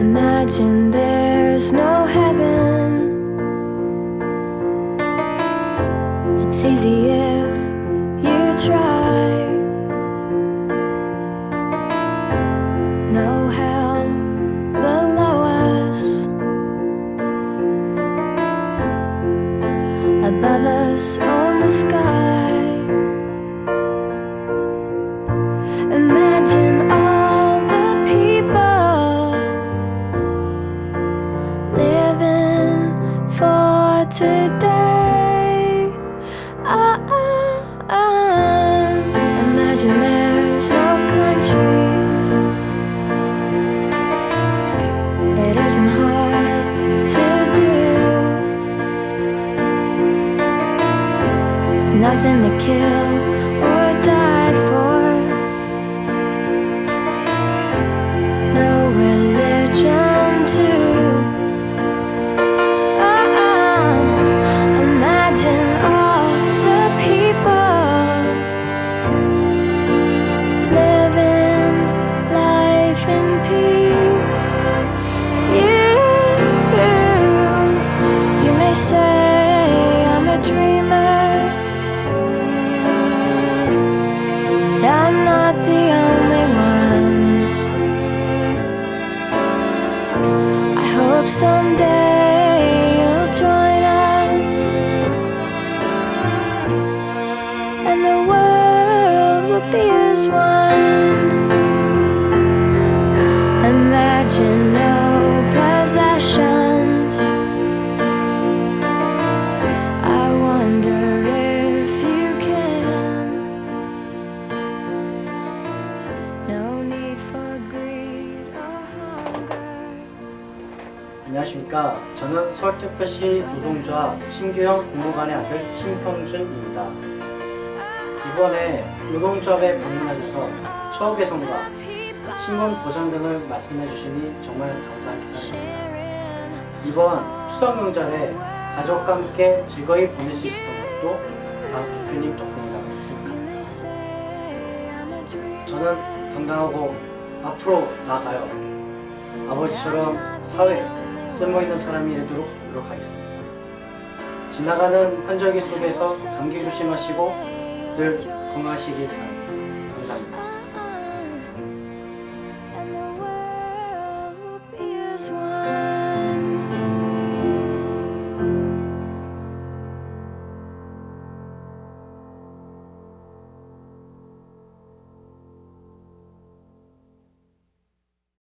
Imagine there's no heaven. It's easy if you try. No hell below us. Above us on the sky. Today. Ah, ah, ah. Imagine there's no countries. It isn't hard to do. Nothing to kill someday you'll join us, and the world will be as one. Imagine 안녕하십니까. 저는 서울특별시 노동조합 신규형 공무관의 아들 신평준입니다. 이번에 노동조합에 방문하셔서 처우 개선과 신분 보장 등을 말씀해 주시니 정말 감사합니다. 이번 추석 명절에 가족과 함께 즐거이 보낼 수 있었던 것도 박 대표님 덕분이라고 믿습니다. 저는 당당하고 앞으로 나아가요. 아버지처럼 사회에 쓸모있는 사람이 되도록 노력하겠습니다. 지나가는 환절기 속에서 감기 조심하시고 늘 건강하시길 바랍니다. 감사합니다. One.